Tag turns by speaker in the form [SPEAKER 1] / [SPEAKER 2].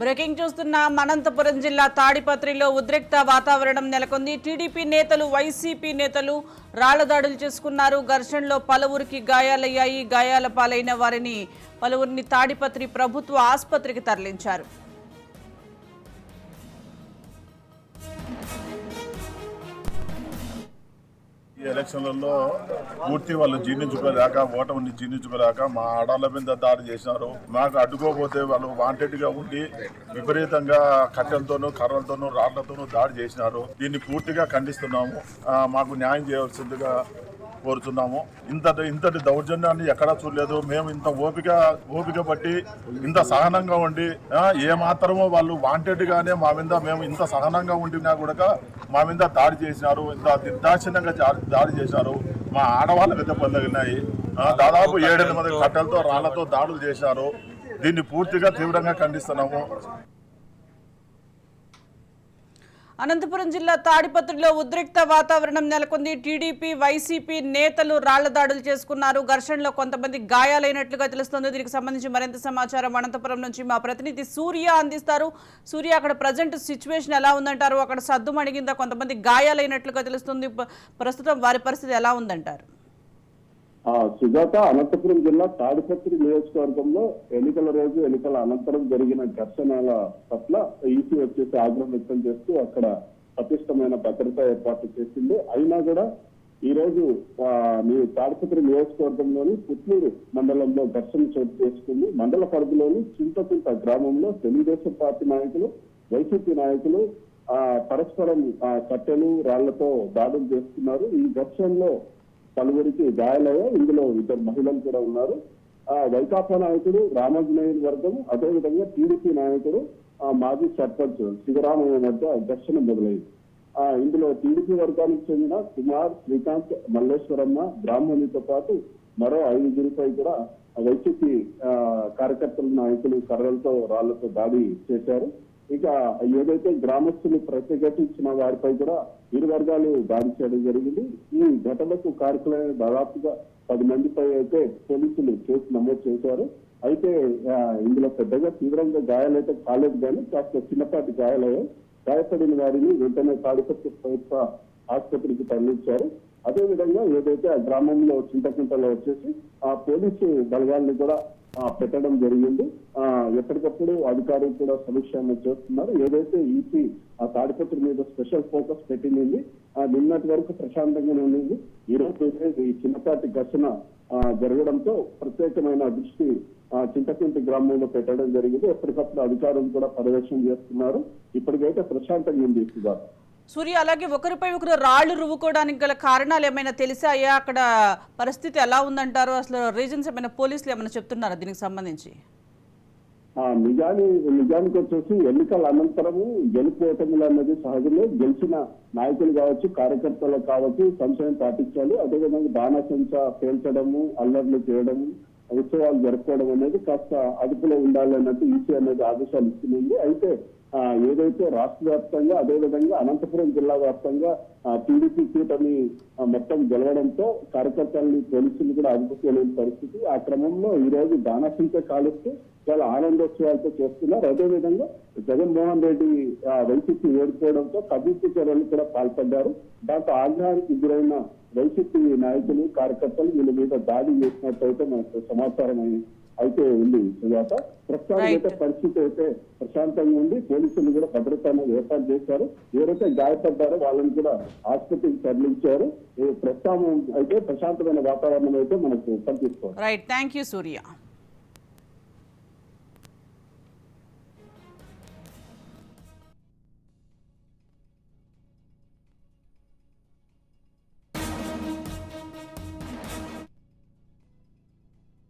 [SPEAKER 1] Breaking చూస్తున్న అనంతపురం జిల్లా తాడిపత్రిలో ఉద్రిక్త వాతావరణం నెలకొంది. టీడీపీ నేతలు వైసీపీ నేతలు రాళ్ళదాడులు చేసుకున్నారు. ఘర్షణలో పలువురికి గాయాలయ్యాయి. గాయాల పాలైన వారిని పలువురిని తాడిపత్రి ప్రభుత్వ ఆసుపత్రికి తరలించారు.
[SPEAKER 2] ఎలక్షన్లలో పూర్తి వాళ్ళు జీర్ణించుకోలేక ఓటమిని జీర్ణించుకోలేక మా ఆడాళ్ళ మీద దాడి చేసినారు. మాకు అడ్డుకోపోతే వాళ్ళు వాంటెడ్గా ఉండి విపరీతంగా కట్టెలతోనూ కర్రలతోనూ రాళ్ళతోనూ దాడి చేసినారు. దీన్ని పూర్తిగా ఖండిస్తున్నాము. మాకు న్యాయం చేయవలసిందిగా కోరుతున్నాము. ఇంత ఇంతటి దౌర్జన్యాన్ని ఎక్కడా చూడలేదు. మేము ఇంత ఓపిక ఓపిక బట్టి ఇంత సహనంగా ఉండి ఏ మాత్రమో వాళ్ళు వాంటెడ్ గానే మా మీద మేము ఇంత సహనంగా ఉండినా కూడా మా మీద దాడి చేసినారు. ఇంత నిర్దాక్షిణ్యంగా జా- దాడి చేశారు. మా ఆడవాళ్ళ మీద పొందగినాయి దాదాపు ఏడెనిమిది మంది కట్టెలతో రాళ్ళతో దాడులు చేశారు. దీన్ని పూర్తిగా తీవ్రంగా ఖండిస్తున్నాము.
[SPEAKER 1] అనంతపురం జిల్లా తాడిపత్రిలో ఉద్రిక్త వాతావరణం నెలకొంది. టీడీపీ వైసీపీ నేతలు రాళ్ళ దాడులు చేసుకున్నారు. ఘర్షణలో కొంతమంది గాయాలైనట్లుగా తెలుస్తోంది. దీనికి సంబంధించి మరింత సమాచారం అనంతపురం నుంచి మా ప్రతినిధి సూర్య అందిస్తారు. సూర్య అక్కడ ప్రజెంట్ సిచ్యువేషన్ ఎలా ఉందంటారు? అక్కడ సద్దు మణిగిందా కొంతమంది గాయాలైనట్లుగా తెలుస్తుంది. ప్రస్తుతం వారి పరిస్థితి ఎలా ఉందంటారు?
[SPEAKER 3] సుజాత అనంతపురం జిల్లా తాడిపత్రి నియోజకవర్గంలో ఎన్నికల రోజు ఎన్నికల అనంతరం జరిగిన ఘర్షణల పట్ల ఈసీ వచ్చేసి ఆగ్రహం వ్యక్తం చేస్తూ అక్కడ పటిష్టమైన భద్రతా ఏర్పాట్లు చేసింది. అయినా కూడా ఈ రోజు మీ తాడిపత్రి నియోజకవర్గంలోని పుట్లూరు మండలంలో ఘర్షణ చోటు చేసుకుంది. మండల పరిధిలోని చింతకుంట గ్రామంలో తెలుగుదేశం పార్టీ నాయకులు వైసీపీ నాయకులు ఆ పరస్పరం కట్టెలు రాళ్ళతో దాడులు చేస్తున్నారు. ఈ ఘర్షణలో పలువురికి గాయాలయ్యాయి. ఇందులో ఇద్దరు మహిళలు కూడా ఉన్నారు. ఆ వైకాపా నాయకుడు రామాంజనేయుల వర్గం అదేవిధంగా టీడీపీ నాయకుడు ఆ మాజీ సర్పంచ్ శివరామయ్య మధ్య ఘర్షణ మొదలైంది. ఆ ఇందులో టీడీపీ వర్గానికి చెందిన కుమార్ శ్రీకాంత్ మల్లేశ్వరమ్మ బ్రాహ్మణితో పాటు మరో ఐదుగురిపై కూడా వైసీపీ ఆ, కార్యకర్తల నాయకులు కర్రలతో రాళ్ళతో దాడి చేశారు. ఇక ఏదైతే గ్రామస్తులు ప్రతిఘటించిన వారిపై కూడా ఇరు వర్గాలు దాడి చేయడం జరిగింది. ఈ ఘటనకు కారకులైన దాదాపుగా పది మందిపై అయితే పోలీసులు కేసు నమోదు చేశారు. అయితే ఇందులో పెద్దగా తీవ్రంగా గాయాలైతే కాలేదు కానీ కాస్త చిన్నపాటి గాయాలయ్యాయి. గాయపడిన వారిని వెంటనే తాడిపత్రి ప్రభుత్వ ఆసుపత్రికి తరలించారు. అదే విధంగా ఏదైతే ఆ గ్రామంలో చింతకుంటలో వచ్చేసి ఆ పోలీసు బలగాల్ని కూడా పెట్టడం జరిగింది. ఆ ఎప్పటికప్పుడు అధికారులు కూడా సమీక్ష చేస్తున్నారు. ఏదైతే ఈసీ ఆ తాడిపత్రి మీద స్పెషల్ ఫోకస్ పెట్టింది ఆ నిన్నటి వరకు ప్రశాంతంగానే ఉండింది ఈ రోజు ఈ చిన్నపాటి ఘర్షణ ఆ, జరగడంతో ప్రత్యేకమైన దృష్టి ఆ, చింతకుంటి గ్రామంలో పెట్టడం జరిగింది. ఎప్పటికప్పుడు అధికారులు కూడా పర్యవేక్షణ చేస్తున్నారు. ఇప్పటికైతే ప్రశాంతంగా ఉంది సుధార్
[SPEAKER 1] సూర్య అలాగే ఒకరిపై ఒకరు రాళ్ళు రువ్వుకోవడానికి గల కారణాలు ఏమైనా తెలిసాయా? అక్కడ పరిస్థితి ఎలా ఉందంటారు? అసలు రీజన్స్ ఏమైనా పోలీసులు ఏమైనా చెప్తున్నారా దీనికి సంబంధించి?
[SPEAKER 3] నిజాన్ని నిజానికి వచ్చేసి ఎన్నికల అనంతరము గెలుపు ఓటములు అన్నది సహజమే. గెలిచిన నాయకులు కావచ్చు కార్యకర్తలు కావచ్చు సంశయం పాటించాలి. అదేవిధంగా బాణసంచ పేల్చడము అల్లర్లు చేయడము ఉత్సవాలు జరుపుకోవడం అనేది కాస్త అదుపులో ఉండాలి అన్నట్టు ఈసీ అనేది ఆదేశాలు ఇస్తుంది అయితే ఏదైతే రాష్ట్ర వ్యాప్తంగా అదేవిధంగా అనంతపురం జిల్లా వ్యాప్తంగా టీడీపీ కూటమి మొత్తం గెలవడంతో కార్యకర్తల్ని పోలీసులు కూడా అదుపు లేని పరిస్థితి. ఆ క్రమంలో ఈ రోజు దానాశంక కాలుస్తూ చాలా ఆనందోత్సవాలతో చేస్తున్నారు. అదేవిధంగా జగన్మోహన్ రెడ్డి ఆ, వైసీపీ ఓడిపోవడంతో కవిత్వ చర్యలు కూడా పాల్పడ్డారు. దాంతో ఆగ్రహానికి గురైన వైసీపీ నాయకులు కార్యకర్తలు వీళ్ళ మీద దాడి చేసినట్టయితే మనకు సమాచారం అయింది అయితే ఉంది. సుజాత ప్రస్తుతానికి అయితే
[SPEAKER 1] Right.
[SPEAKER 3] పరిస్థితి అయితే ప్రశాంతంగా ఉంది. పోలీసులు కూడా భద్రత అనేది ఏర్పాటు చేశారు. ఎవరైతే గాయపడ్డారో వాళ్ళని కూడా ఆసుపత్రికి తరలించారు. ప్రస్తుతం అయితే ప్రశాంతమైన వాతావరణం అయితే మనకు కనిపిస్తుంది.
[SPEAKER 1] Right thank you Surya